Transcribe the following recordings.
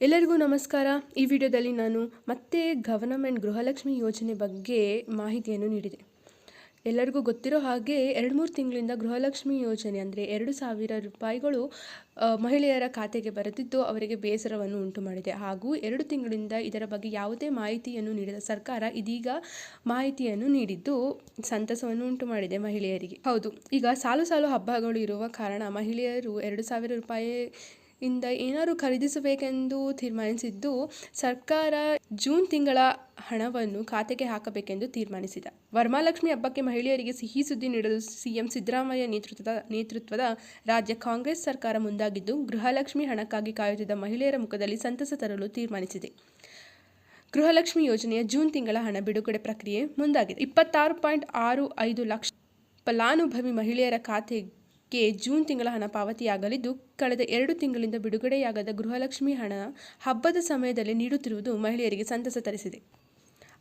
ಎಲ್ಲರಿಗೂ ನಮಸ್ಕಾರ. ಈ ವಿಡಿಯೋದಲ್ಲಿ ನಾನು ಮತ್ತೆ ಗವರ್ನಮೆಂಟ್ ಗೃಹಲಕ್ಷ್ಮಿ ಯೋಜನೆ ಬಗ್ಗೆ ಮಾಹಿತಿಯನ್ನು ನೀಡಿದೆ. ಎಲ್ಲರಿಗೂ ಗೊತ್ತಿರೋ ಹಾಗೆ ಎರಡು ಮೂರು ತಿಂಗಳಿಂದ ಗೃಹಲಕ್ಷ್ಮಿ ಯೋಜನೆ ಅಂದರೆ ಎರಡು ಸಾವಿರ ರೂಪಾಯಿಗಳು ಮಹಿಳೆಯರ ಖಾತೆಗೆ ಬರೆದಿದ್ದು ಅವರಿಗೆ ಬೇಸರವನ್ನು ಉಂಟು ಮಾಡಿದೆ. ಹಾಗೂ ಎರಡು ತಿಂಗಳಿಂದ ಇದರ ಬಗ್ಗೆ ಯಾವುದೇ ಮಾಹಿತಿಯನ್ನು ನೀಡಿದ ಸರ್ಕಾರ ಇದೀಗ ಮಾಹಿತಿಯನ್ನು ನೀಡಿದ್ದು ಸಂತಸವನ್ನು ಉಂಟು ಮಾಡಿದೆ ಮಹಿಳೆಯರಿಗೆ. ಹೌದು, ಈಗ ಸಾಲು ಸಾಲು ಹಬ್ಬಗಳು ಇರುವ ಕಾರಣ ಮಹಿಳೆಯರು ಎರಡು ಸಾವಿರ ರೂಪಾಯಿ ಇಂದ ಏನಾದರೂ ಖರೀದಿಸಬೇಕೆಂದು ತೀರ್ಮಾನಿಸಿದ್ದು ಸರ್ಕಾರ ಜೂನ್ ತಿಂಗಳ ಹಣವನ್ನು ಖಾತೆಗೆ ಹಾಕಬೇಕೆಂದು ತೀರ್ಮಾನಿಸಿದೆ. ವರಮಹಾಲಕ್ಷ್ಮಿ ಹಬ್ಬಕ್ಕೆ ಮಹಿಳೆಯರಿಗೆ ಸಿಹಿ ಸುದ್ದಿ ನೀಡಲು ಸಿಎಂ ಸಿದ್ದರಾಮಯ್ಯ ನೇತೃತ್ವದ ನೇತೃತ್ವದ ರಾಜ್ಯ ಕಾಂಗ್ರೆಸ್ ಸರ್ಕಾರ ಮುಂದಾಗಿದ್ದು ಗೃಹಲಕ್ಷ್ಮಿ ಹಣಕ್ಕಾಗಿ ಕಾಯುತ್ತಿದ್ದ ಮಹಿಳೆಯರ ಮುಖದಲ್ಲಿ ಸಂತಸ ತರಲು ತೀರ್ಮಾನಿಸಿದೆ. ಗೃಹಲಕ್ಷ್ಮಿ ಯೋಜನೆಯ ಜೂನ್ ತಿಂಗಳ ಹಣ ಬಿಡುಗಡೆ ಪ್ರಕ್ರಿಯೆ ಮುಂದಾಗಿದೆ. ಇಪ್ಪತ್ತಾರು ಪಾಯಿಂಟ್ ಆರು ಐದು ಲಕ್ಷ ಫಲಾನುಭವಿ ಮಹಿಳೆಯರ ಖಾತೆಗೆ ಜೂನ್ ತಿಂಗಳ ಹಣ ಪಾವತಿಯಾಗಲಿದ್ದು, ಕಳೆದ ಎರಡು ತಿಂಗಳಿಂದ ಬಿಡುಗಡೆಯಾಗದ ಗೃಹಲಕ್ಷ್ಮಿ ಹಣ ಹಬ್ಬದ ಸಮಯದಲ್ಲಿ ನೀಡುತ್ತಿರುವುದು ಮಹಿಳೆಯರಿಗೆ ಸಂತಸ ತರಿಸಿದೆ.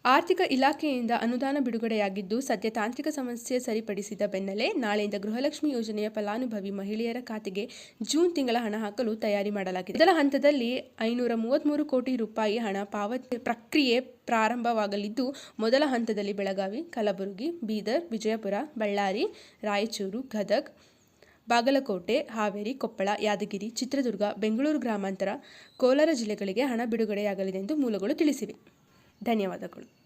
ಆರ್ಥಿಕ ಇಲಾಖೆಯಿಂದ ಅನುದಾನ ಬಿಡುಗಡೆಯಾಗಿದ್ದು, ಸದ್ಯ ತಾಂತ್ರಿಕ ಸಮಸ್ಯೆ ಸರಿಪಡಿಸಿದ ಬೆನ್ನಲ್ಲೇ ನಾಳೆಯಿಂದ ಗೃಹಲಕ್ಷ್ಮಿ ಯೋಜನೆಯ ಫಲಾನುಭವಿ ಮಹಿಳೆಯರ ಖಾತೆಗೆ ಜೂನ್ ತಿಂಗಳ ಹಣ ಹಾಕಲು ತಯಾರಿ ಮಾಡಲಾಗಿದೆ. ಮೊದಲ ಹಂತದಲ್ಲಿ ಐನೂರ ಕೋಟಿ ರೂಪಾಯಿ ಹಣ ಪಾವತಿ ಪ್ರಕ್ರಿಯೆ ಪ್ರಾರಂಭವಾಗಲಿದ್ದು, ಮೊದಲ ಹಂತದಲ್ಲಿ ಬೆಳಗಾವಿ, ಕಲಬುರಗಿ, ಬೀದರ್, ವಿಜಯಪುರ, ಬಳ್ಳಾರಿ, ರಾಯಚೂರು, ಗದಗ್ ಬಾಗಲಕೋಟೆ, ಹಾವೇರಿ, ಕೊಪ್ಪಳ, ಯಾದಗಿರಿ, ಚಿತ್ರದುರ್ಗ, ಬೆಂಗಳೂರು ಗ್ರಾಮಾಂತರ, ಕೋಲಾರ ಜಿಲ್ಲೆಗಳಿಗೆ ಹಣ ಬಿಡುಗಡೆಯಾಗಲಿದೆ ಎಂದು ಮೂಲಗಳು ತಿಳಿಸಿವೆ. ಧನ್ಯವಾದಗಳು.